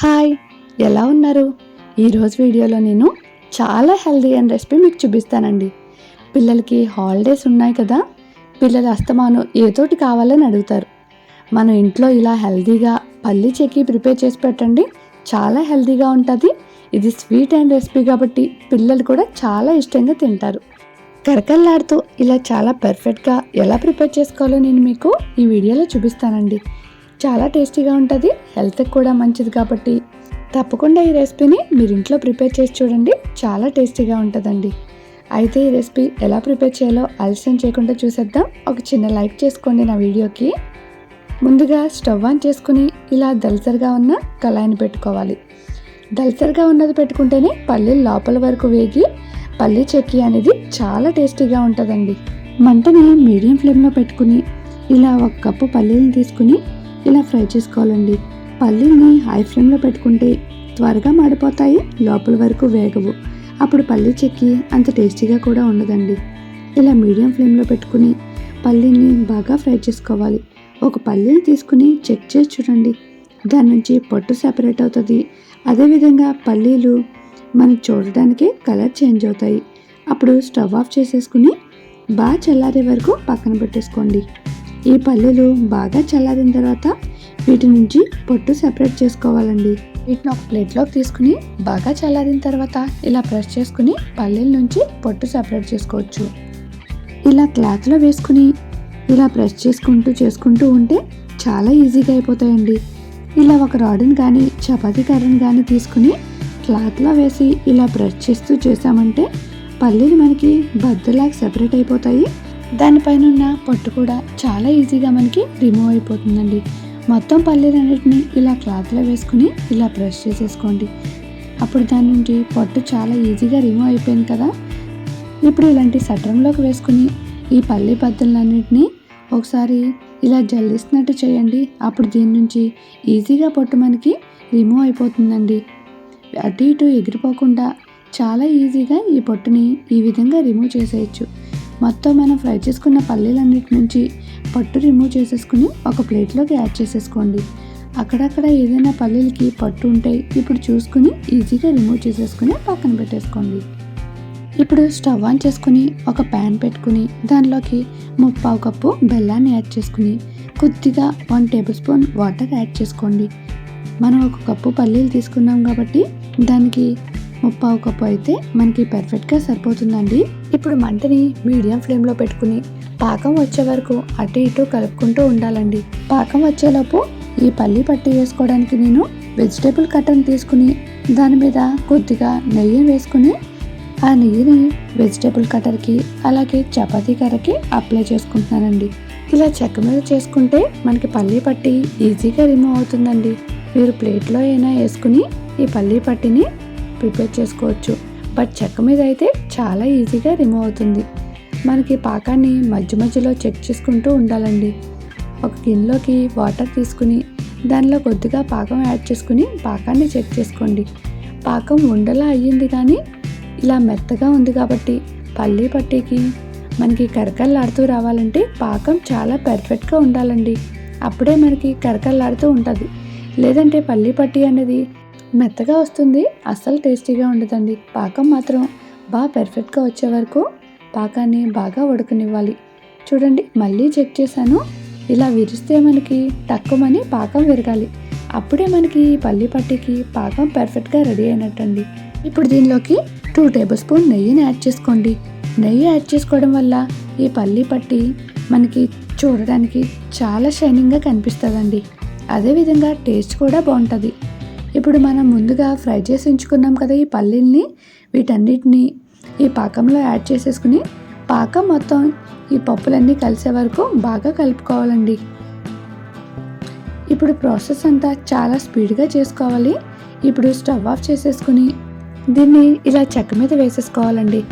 Hi ఎలా ఉన్నారు? ఈరోజు వీడియోలో నేను చాలా హెల్దీ అండ్ రెసిపీ మీకు చూపిస్తానండి. పిల్లలకి హాలిడేస్ ఉన్నాయి కదా పిల్లలు అస్తమానం ఏతోటి కావాలని అడుగుతారు. మనం ఇంట్లో ఇలా హెల్దీగా పల్లి చెక్కి ప్రిపేర్ చేసి పెట్టండి చాలా హెల్దీగా ఉంటుంది. ఇది స్వీట్ అండ్ రెసిపీ కాబట్టి పిల్లలు కూడా చాలా ఇష్టంగా తింటారు. కరకల్లాడుతూ ఇలా చాలా పర్ఫెక్ట్గా ఎలా ప్రిపేర్ చేసుకోవాలో నేను మీకు ఈ వీడియోలో చూపిస్తానండి. చాలా టేస్టీగా ఉంటుంది. హెల్త్కి కూడా మంచిది కాబట్టి. తప్పకుండా ఈ రెసిపీని మీరు ఇంట్లో ప్రిపేర్ చేసి చూడండి. చాలా టేస్టీగా ఉంటుందండి. అయితే ఈ రెసిపీ ఎలా ప్రిపేర్ చేయాలో ఆలస్యం చేయకుండా చూసేద్దాం. ఒక చిన్న లైక్ చేసుకోండి నా వీడియోకి. ముందుగా స్టవ్ ఆన్ చేసుకుని ఇలా దళసరిగా ఉన్న కళాయిని పెట్టుకోవాలి. దళసరిగా ఉన్నది పెట్టుకుంటేనే పల్లీలు లోపల వరకు వేగి పల్లీ చెక్కి అనేది చాలా టేస్టీగా ఉంటుందండి. మంటని మీడియం ఫ్లేమ్లో పెట్టుకుని ఇలా ఒక కప్పు పల్లీలను తీసుకుని ఇలా ఫ్రై చేసుకోవాలండి. పల్లీని హై ఫ్లేమ్లో పెట్టుకుంటే త్వరగా మాడిపోతాయి లోపల వరకు వేగవు. అప్పుడు పల్లీ చెక్కి అంత టేస్టీగా కూడా ఉండదండి. ఇలా మీడియం ఫ్లేమ్లో పెట్టుకుని పల్లీని బాగా ఫ్రై చేసుకోవాలి. ఒక పల్లీని తీసుకుని చెక్ చేసి చూడండి. దాని నుంచి పొట్టు సెపరేట్ అవుతుంది. అదేవిధంగా పల్లీలు మనం చూడడానికి కలర్ చేంజ్ అవుతాయి. అప్పుడు స్టవ్ ఆఫ్ చేసేసుకుని బాగా చల్లారే వరకు పక్కన పెట్టేసుకోండి. ఈ పల్లీలు బాగా చల్లారిన తర్వాత వీటి నుంచి పొట్టు సెపరేట్ చేసుకోవాలండి. వీటిని ఒక ప్లేట్లోకి తీసుకుని బాగా చల్లారిన తర్వాత ఇలా ప్రెస్ చేసుకుని పల్లీల నుంచి పొట్టు సెపరేట్ చేసుకోవచ్చు. ఇలా క్లాత్లో వేసుకుని ఇలా ప్రెస్ చేసుకుంటూ చేసుకుంటూ ఉంటే చాలా ఈజీగా అయిపోతాయండి. ఇలా ఒక రాడుని కానీ చపాతీ కర్రని కానీ తీసుకుని క్లాత్లో వేసి ఇలా ప్రెస్ చేస్తూ చేసామంటే పల్లీలు మనకి బద్దలాగా సెపరేట్ అయిపోతాయి. దానిపైన ఉన్న పొట్టు కూడా చాలా ఈజీగా మనకి రిమూవ్ అయిపోతుందండి. మొత్తం పల్లీలన్నిటిని ఇలా క్లాత్లో వేసుకుని ఇలా బ్రష్ చేసేసుకోండి. అప్పుడు దాని నుండి పొట్టు చాలా ఈజీగా రిమూవ్ అయిపోయింది కదా. ఇప్పుడు ఇలాంటి సట్రంలోకి వేసుకుని ఈ పల్లి బద్దలన్నింటినీ ఒకసారి ఇలా జల్లిస్తున్నట్టు చేయండి. అప్పుడు దీని నుంచి ఈజీగా పొట్టు మనకి రిమూవ్ అయిపోతుందండి. అటు ఇటు ఎగిరిపోకుండా చాలా ఈజీగా ఈ పొట్టుని ఈ విధంగా రిమూవ్ చేసేయచ్చు. మొత్తం మనం ఫ్రై చేసుకున్న పల్లీలన్నిటి నుంచి పట్టు రిమూవ్ చేసేసుకుని ఒక ప్లేట్లోకి యాడ్ చేసేసుకోండి. అక్కడక్కడ ఏదైనా పల్లీలకి పట్టు ఉంటాయి ఇప్పుడు చూసుకుని ఈజీగా రిమూవ్ చేసేసుకుని పక్కన పెట్టేసుకోండి. ఇప్పుడు స్టవ్ ఆన్ చేసుకుని ఒక ప్యాన్ పెట్టుకుని దానిలోకి ముప్పావు కప్పు బెల్లాన్ని యాడ్ చేసుకుని కొద్దిగా one tablespoon water add చేసుకోండి. మనం ఒక కప్పు పల్లీలు తీసుకున్నాం కాబట్టి దానికి ముప్పావు కప్పు అయితే మనకి పర్ఫెక్ట్గా సరిపోతుందండి. ఇప్పుడు మంటని మీడియం ఫ్లేమ్లో పెట్టుకుని పాకం వచ్చే వరకు అటు ఇటు కలుపుకుంటూ ఉండాలండి. పాకం వచ్చేలోపు ఈ పల్లి పట్టి వేసుకోవడానికి నేను వెజిటేబుల్ కట్టను తీసుకుని దాని మీద కొద్దిగా నెయ్యి వేసుకుని ఆ నెయ్యిని వెజిటేబుల్ కట్టర్కి అలాగే చపాతీ కర్రకి అప్లై చేసుకుంటున్నానండి. ఇలా చెక్క మీద చేసుకుంటే మనకి పల్లి పట్టి ఈజీగా రిమూవ్ అవుతుందండి. మీరు ప్లేట్లో అయినా వేసుకుని ఈ పల్లి పట్టిని ప్రిపేర్ చేసుకోవచ్చు. బట్ చెక్క మీద అయితే చాలా ఈజీగా రిమూవ్ అవుతుంది. మనకి పాకాన్ని మధ్య మధ్యలో చెక్ చేసుకుంటూ ఉండాలండి. ఒక గిన్నెలోకి వాటర్ తీసుకుని దానిలో కొద్దిగా పాకం యాడ్ చేసుకుని పాకాన్ని చెక్ చేసుకోండి. పాకం ఉండలా అయ్యింది కానీ ఇలా మెత్తగా ఉంది కాబట్టి పల్లి పట్టీకి మనకి కరకల్లాడుతూ రావాలంటే పాకం చాలా పర్ఫెక్ట్గా ఉండాలండి. అప్పుడే మనకి కరకల్లాడుతూ ఉంటుంది. లేదంటే పల్లి పట్టి అనేది మెత్తగా వస్తుంది అస్సలు టేస్టీగా ఉండదండి. పాకం మాత్రం బాగా పెర్ఫెక్ట్గా వచ్చే వరకు పాకాన్ని బాగా ఉడకనివ్వాలి. చూడండి మళ్ళీ చెక్ చేశాను. ఇలా విరిస్తే మనకి తక్కువని పాకం విరగాలి. అప్పుడే మనకి ఈ పల్లి పట్టికి పాకం పెర్ఫెక్ట్గా రెడీ అయినట్టండి. ఇప్పుడు దీనిలోకి టూ టేబుల్ స్పూన్ నెయ్యిని యాడ్ చేసుకోండి. నెయ్యి యాడ్ చేసుకోవడం వల్ల ఈ పల్లి పట్టి మనకి చూడడానికి చాలా షైనింగ్గా కనిపిస్తుందండి. అదేవిధంగా టేస్ట్ కూడా బాగుంటుంది ఇప్పుడు మనం ముందుగా ఫ్రై చేసి ఉంచుకున్నాం కదా ఈ పల్లీల్ని వీటన్నిటిని ఈ పాకంలో యాడ్ చేసేసుకుని పాకం మొత్తం ఈ పప్పులన్నీ కలిసే వరకు బాగా కలుపుకోవాలండి. ఇప్పుడు ప్రాసెస్ అంతా చాలా స్పీడ్గా చేసుకోవాలి. ఇప్పుడు స్టవ్ ఆఫ్ చేసేసుకుని దీన్ని ఇలా చెక్క మీద వేసేసుకోవాలండి.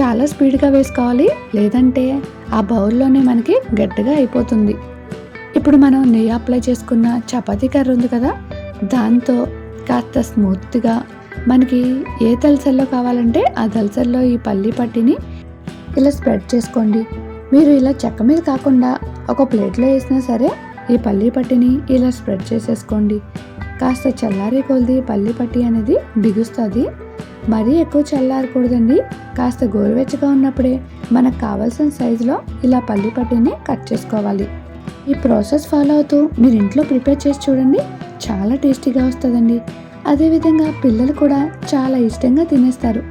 చాలా స్పీడ్గా వేసుకోవాలి. లేదంటే ఆ బౌల్లోనే మనకి గట్టిగా అయిపోతుంది. ఇప్పుడు మనం నెయ్యి అప్లై చేసుకున్న చపాతీ కర్ర ఉంది కదా దాంతో కాస్త స్మూత్గా మనకి ఏ తలసల్లో కావాలంటే ఆ తలసల్లో ఈ పల్లి పట్టిని ఇలా స్ప్రెడ్ చేసుకోండి. మీరు ఇలా చెక్క మీద కాకుండా ఒక ప్లేట్లో వేసినా సరే ఈ పల్లి పట్టిని ఇలా స్ప్రెడ్ చేసేసుకోండి. కాస్త చల్లారి కొలిది పల్లి పట్టి అనేది బిగుస్తుంది. మరీ ఎక్కువ చల్లారకూడదండి. కాస్త గోరువెచ్చగా ఉన్నప్పుడే మనకు కావాల్సిన సైజులో ఇలా పల్లి పట్టిని కట్ చేసుకోవాలి. ఈ ప్రాసెస్ ఫాలో అవుతూ మీరు ఇంట్లో ప్రిపేర్ చేసి చూడండి చాలా టేస్టీగా వస్తుందండి. అదేవిధంగా పిల్లలు కూడా చాలా ఇష్టంగా తినేస్తారు.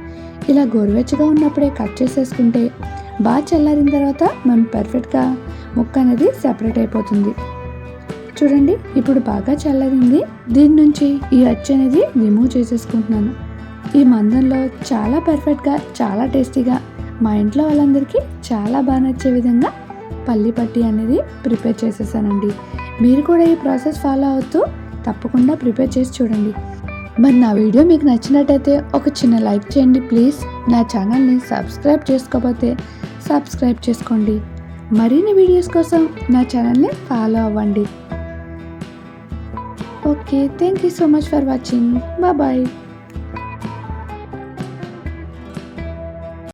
ఇలా గోరువెచ్చగా ఉన్నప్పుడే కట్ చేసేసుకుంటే బాగా చల్లారిన తర్వాత మనం పర్ఫెక్ట్గా ముక్క అనేది సెపరేట్ అయిపోతుంది. చూడండి ఇప్పుడు బాగా చల్లారింది. దీని నుంచి ఈ అచ్చు అనేది రిమూవ్ చేసేసుకుంటున్నాను. ఈ మందంలో చాలా పర్ఫెక్ట్గా చాలా టేస్టీగా మా ఇంట్లో వాళ్ళందరికీ చాలా బాగా నచ్చే విధంగా పల్లి పట్టి అనేది ప్రిపేర్ చేసేసానండి. మీరు కూడా ఈ ప్రాసెస్ ఫాలో అవుతూ తప్పకుండా ప్రిపేర్ చేసి చూడండి. మరి నా వీడియో మీకు నచ్చినట్టయితే ఒక చిన్న లైక్ చేయండి ప్లీజ్. నా ఛానల్ని సబ్స్క్రైబ్ చేసుకోకపోతే సబ్స్క్రైబ్ చేసుకోండి. మరిన్ని వీడియోస్ కోసం నా ఛానల్ని ఫాలో అవ్వండి. Okay thank you so much for watching. Bye